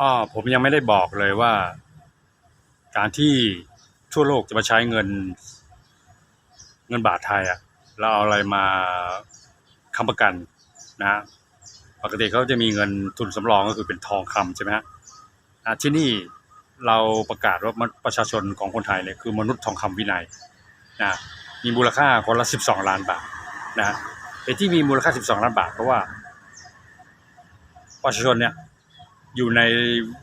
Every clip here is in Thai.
อ้อผมยังไม่ได้บอกเลยว่า การที่ทั่วโลกจะมาใช้เงิน เงินบาทไทยอะเราเอาอะไรมาค้ำประกันนะปกติเขาจะมีเงินทุนสำรองก็คือเป็นทองคำใช่ไหมฮะที่นี่เราประกาศว่าประชาชนของคนไทยเนี่ยคือมนุษย์ทองคำวินัยนะมีมูลค่าคนละ 12 ล้านบาทนะเหตุที่มีมูลค่า 12 ล้านบาทเพราะว่าประชาชนเนี่ย อยู่ใน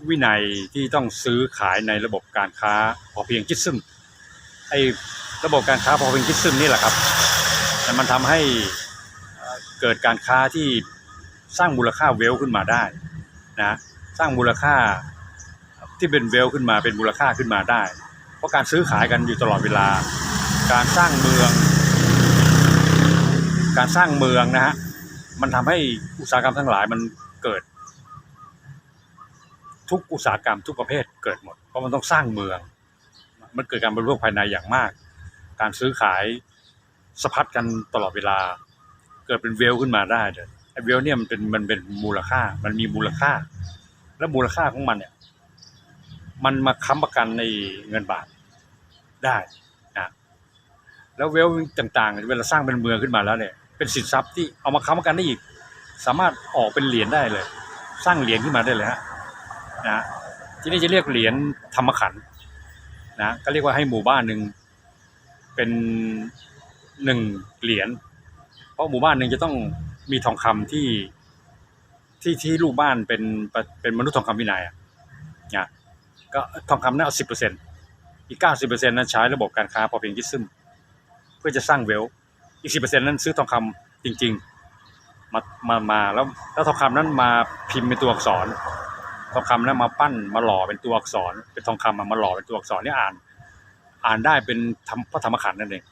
วินัยที่ต้องซื้อขายในระบบการค้าพอเพียงคิดซึ่งไอ้ระบบการค้าพอเพียงคิดซึ่งนี่แหละครับแต่มันทำให้เกิดการค้าที่สร้างมูลค่าเวลขึ้นมาได้นะสร้างมูลค่าที่เป็นเวลขึ้นมาเป็นมูลค่าขึ้นมาได้ เพราะการซื้อขายกันอยู่ตลอดเวลา การสร้างเมือง การสร้างเมืองนะฮะมันทำให้อุตสาหกรรมทั้งหลายมันเกิด ทุกอุตสาหกรรมทุกประเภทเกิดหมด เพราะมันต้องสร้างเมือง มันเกิดการบริโภคภายในอย่างมาก การซื้อขายสะพัดกันตลอดเวลา เกิดเป็นเวลขึ้นมาได้เลยไอ้เวลเนี่ยมันเป็นมันเป็นมูลค่า มันมีมูลค่า แล้วมูลค่าของมันเนี่ย มันมาค้ำประกันในเงินบาทได้นะแล้วเวลต่างๆ เวลาสร้างเป็นเมืองขึ้นมาแล้วเนี่ย เป็นสินทรัพย์ที่เอามาค้ำประกันได้อีก สามารถออกเป็นเหรียญได้เลย สร้างเหรียญขึ้นมาได้เลยฮะ นะที่นี่จะเรียกเหรียญธรรมขันธ์นะก็เรียกว่าให้หมู่บ้านหนึ่งเป็นหนึ่งเหรียญเพราะหมู่บ้านหนึ่งจะต้องมีทองคำที่ที่ที่ลูกบ้านเป็นเป็นมนุษย์ทองคำวินัยอะนะก็ทองคำนั้นเอาสิบเปอร์เซ็นอีกเก้าสิบเปอร์เซ็นนั้นใช้ระบบการค้าพอเพียงคิดซึมเพื่อจะสร้างเวลอีกสิบเปอร์เซ็นนั้นซื้อทองคำจริง ๆ มามามาแล้วแล้วทองคำนั้นมาพิมพ์เป็นตัวอักษร ทองคำนั้นมาปั้นมาหล่อเป็นตัวอักษร เป็นทองคำมามาหล่อเป็นตัวอักษรนี่อ่าน อ่านได้เป็นธรรมพระธรรมขันธ์นั่นเอง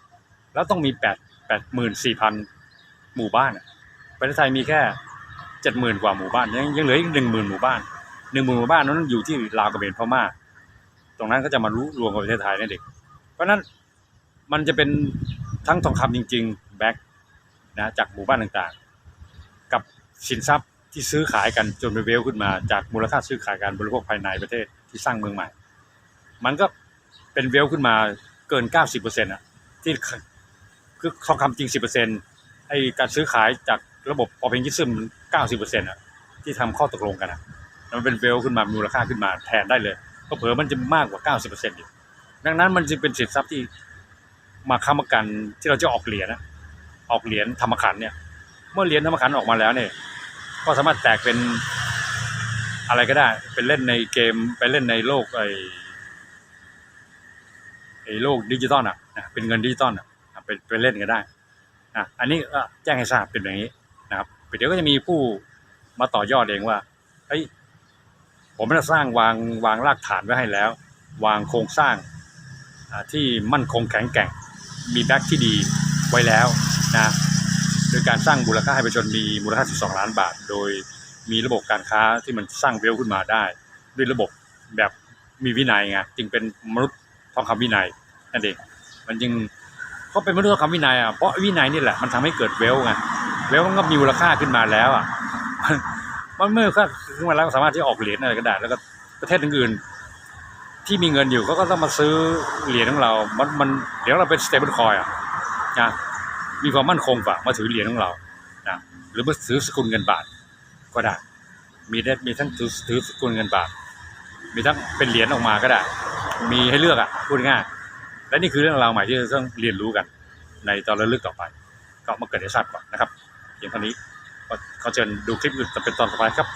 แล้วต้องมีแปดแปดหมื่นสี่พันหมู่บ้านประเทศไทยมีแค่เจ็ดหมื่นกว่าหมู่บ้านยังยังเหลืออีกหนึ่งหมื่นหมู่บ้านหนึ่งหมื่นหมู่บ้านนั้นอยู่ที่ลาวกับเบนพม่าตรงนั้นก็จะมารู้รวมกับประเทศไทยนั่นเองเพราะฉะนั้นมันจะเป็นทั้งทองคำจริง ๆ แบ็กนะจากหมู่บ้านต่างๆ กับสินทรัพย์ ที่ซื้อขายกันจนเป็นเวลขึ้นมา จากมูลค่าซื้อขายการบริโภคภายในประเทศที่สร้างเมืองใหม่ มันก็เป็นเวลขึ้นมาเกิน 90%อน่ะที่คือทองคำจริง 10%ไอ้การซื้อขายจากระบบพอเพียงยิซึม90%อน่ะที่ทำข้อตกลงกันอะมันเป็นเวลขึ้นมามูลค่าขึ้นมาแทนได้เลยก็เผลอมันจะมากกว่า 90%อยู่ดังนั้นมันจึงเป็นสินทรัพย์ที่มาค้ำประกันที่เราจะออกเหรียญนะออกเหรียญธรรมขันเนี่ย เมื่อเหรียญธรรมขันออกมาแล้วเนี่ย ก็สามารถแตกเป็นอะไรก็ได้ เป็นเล่นในเกมไปเล่นในโลกไอ้ไอ้โลกดิจิตอลอะนะเป็นเงินดิจิตอลอะไปไปเล่นกันได้อะอันนี้ก็แจ้งให้ทราบเป็นอย่างนี้นะครับเดี๋ยวก็จะมีผู้มาต่อยอดเองว่าเฮ้ยผมได้สร้างวางวางรากฐานไว้ให้แล้ว วางโครงสร้างที่มั่นคงแข็งแกร่ง มีแบ็กที่ดีไว้แล้วนะ ดยการสร้างมูลค่าให้ประชาชนมีมูลค่า 12 ล้านบาท โดยมีระบบการค้าที่มันสร้างเวลขึ้นมาได้ ด้วยระบบแบบมีวินัยไงจึงเป็นมนุษย์ทองคำวินัยนั่นเองมันจึงเพราะเป็นมนุษย์ทองคำวินัยอะเพราะวินัยนี่แหละมันทำให้เกิดเวลไงเวลมันก็มีมูลค่าขึ้นมาแล้วอะมันเมื่อค่าขึ้นมาแล้วก็สามารถที่ออกเหรียญอะไรก็ได้แล้วก็ประเทศอื่นๆที่มีเงินอยู่เขาก็ต้องมาซื้อเหรียญของเรา มันมันเหรียญของเราเป็น stable coin อะนะ มีความมั่นคงกว่ามาถือเหรียญของเรานะหรือมาถือสกุลเงินบาทก็ได้ มีได้มีทั้งถือถือสกุลเงินบาท มีทั้งเป็นเหรียญออกมาก็ได้ มีให้เลือกอะพูดง่ายและนี่คือเรื่องราวใหม่ที่เราต้องเรียนรู้กัน ในตอนระลึกต่อไป ก็มาเกิดให้ทราบก่อนนะครับเพียงเท่านี้ก็ขอเชิญดูคลิปอื่นต่เป็นตอนต่อไปครับ